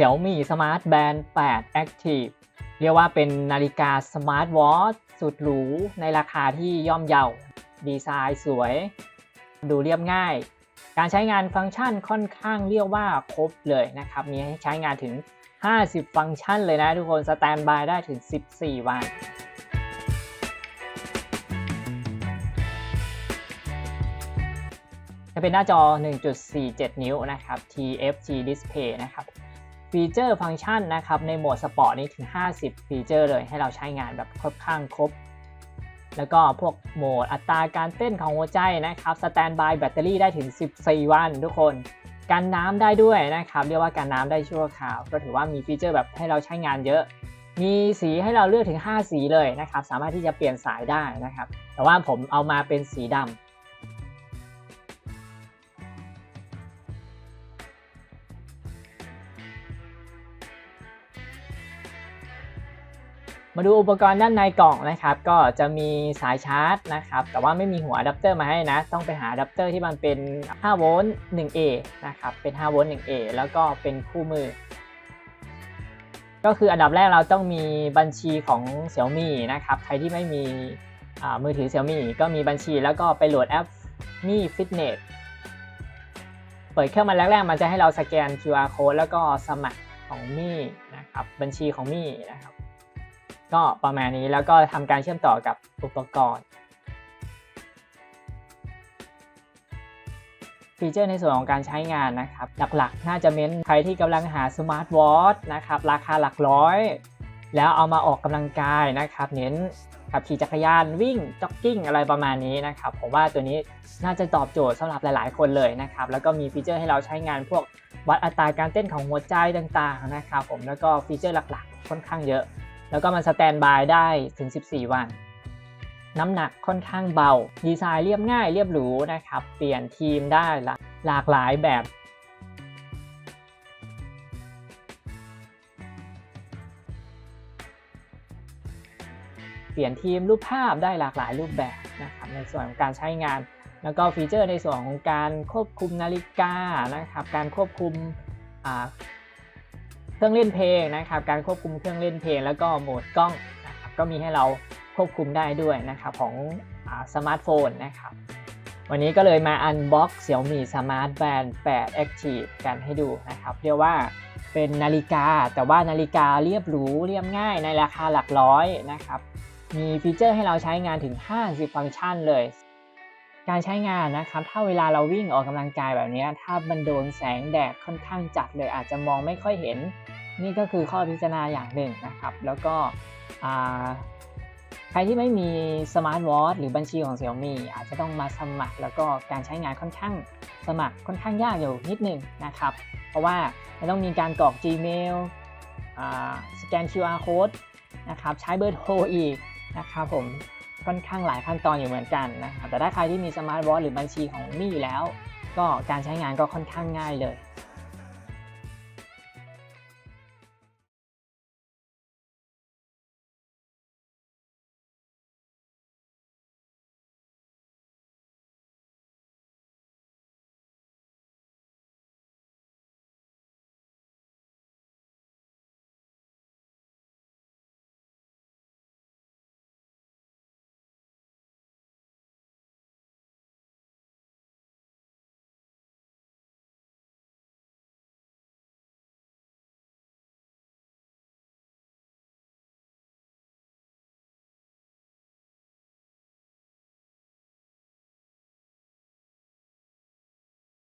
Xiaomi Smart Band 8 Active เรียกว่าเป็นนาฬิกาสมาร์ทวอทสุดหรูในราคาที่ย่อมเยา ดีไซน์สวย ดูเรียบง่าย การใช้งานฟังก์ชันค่อนข้างเรียกว่าครบเลยนะครับ มีให้ใช้งานถึง 50 ฟังก์ชันเลยนะทุกคนสแตนบายได้ถึง 14 วันจะเป็นหน้าจอ 1.47 นิ้วนะครับ TFT Display นะครับ ฟีเจอร์ฟังก์ชันนะครับในโหมดสปอร์ตนี้ถึง 50 ฟีเจอร์เลยให้เราใช้งานแบบค่อนข้างครบ แล้วก็พวกโหมดอัตราการเต้นของหัวใจนะครับสแตนบายแบตเตอรี่ได้ถึง 14 วันทุกคนกันน้ำได้ด้วยนะครับ เรียกว่ากันน้ำได้ชั่วคราว ก็ถือว่ามีฟีเจอร์แบบให้เราใช้งานเยอะ มีสีให้เราเลือกถึง 5 สีเลยนะครับ สามารถที่จะเปลี่ยนสายได้นะครับ แต่ว่าผมเอามาเป็นสีดำ มาดูอุปกรณ์ด้านในกล่องนะครับ ก็จะมีสายชาร์จนะครับ แต่ว่าไม่มีหัวอะแดปเตอร์มาให้นะ ต้องไปหาอะแดปเตอร์ที่มันเป็น 5 โวลต์ 1A นะครับ เป็น 5 โวลต์ 1A แล้วก็เป็นคู่มือ ก็คืออันดับแรกเราต้องมีบัญชีของ Xiaomi นะครับ ใครที่ไม่มีอ่ามือถือ Xiaomi ก็มีบัญชีแล้วก็ไปโหลดแอป Mi Fitness เปิดเครื่องมาแรกๆ มันจะให้เราสแกน QR code แล้วก็สมัครของมี่นะครับ บัญชีของมี่นะครับ ก็ประมาณนี้แล้วก็ทำการเชื่อมต่อกับอุปกรณ์ ฟีเจอร์ในส่วนของการใช้งานนะครับ หลักๆ น่าจะเน้นใครที่กำลังหาสมาร์ทวอทนะครับ ราคาหลักร้อย แล้วเอามาออกกำลังกายนะครับ เน้นขับขี่จักรยานวิ่งจ็อกกิ้งอะไรประมาณนี้นะครับ ผมว่าตัวนี้น่าจะตอบโจทย์สำหรับหลาย ๆ คนเลยนะครับ แล้วก็มีฟีเจอร์ให้เราใช้งานพวกวัดอัตราการเต้นของหัวใจต่าง ๆ นะครับ ผมแล้วก็ฟีเจอร์หลัก ๆ ค่อนข้างเยอะ แล้วก็มันสแตนบายได้ถึง 14 วัน น้ำหนักค่อนข้างเบา ดีไซน์เรียบง่ายเรียบหรูนะครับ เปลี่ยนทีมได้หลากหลากหลายแบบเปลี่ยนทีมรูปภาพได้หลากหลายรูปแบบนะครับในส่วนของการใช้งาน แล้วก็ฟีเจอร์ในส่วนของการควบคุมนาฬิกานะครับการควบคุมอ่า เครื่องเล่นเพลงนะครับ การควบคุมเครื่องเล่นเพลง แล้วก็โหมดกล้องนะครับก็มีให้เราควบคุมได้ด้วยนะครับของสมาร์ทโฟนนะครับ วันนี้ก็เลยมาอันบ็อก Xiaomi Smart Band 8 Active กันให้ดูนะครับ เรียกว่าเป็นนาฬิกาแต่ว่านาฬิกาเรียบหรูเรียบง่ายในราคาหลักร้อยนะครับ มีฟีเจอร์ให้เราใช้งานถึง 50 ฟังก์ชันเลย การใช้งานนะครับ ถ้าเวลาเราวิ่งออกกำลังกายแบบนี้ ถ้ามันโดนแสงแดดค่อนข้างจัดเลยอาจจะมองไม่ค่อยเห็น นี่ก็คือข้อพิจารณาอย่างหนึ่งนะครับ แล้วก็ใครที่ไม่มีสมาร์ทวอทหรือบัญชีของ Xiaomi อาจจะต้องมาสมัคร แล้วก็การใช้งานค่อนข้างสมัครค่อนข้างยากอยู่นิดนึงนะครับ เพราะว่าจะต้องมีการกรอก Gmail อสแกน QR code นะครับ ใช้เบอร์โทรอีกนะครับผม ค่อนข้างหลายขั้นตอนอยู่เหมือนกันนะครับแต่ถ้าใครที่มีสมาร์ทวอทหรือบัญชีของมี่อยู่แล้ว ก็การใช้งานก็ค่อนข้างง่ายเลย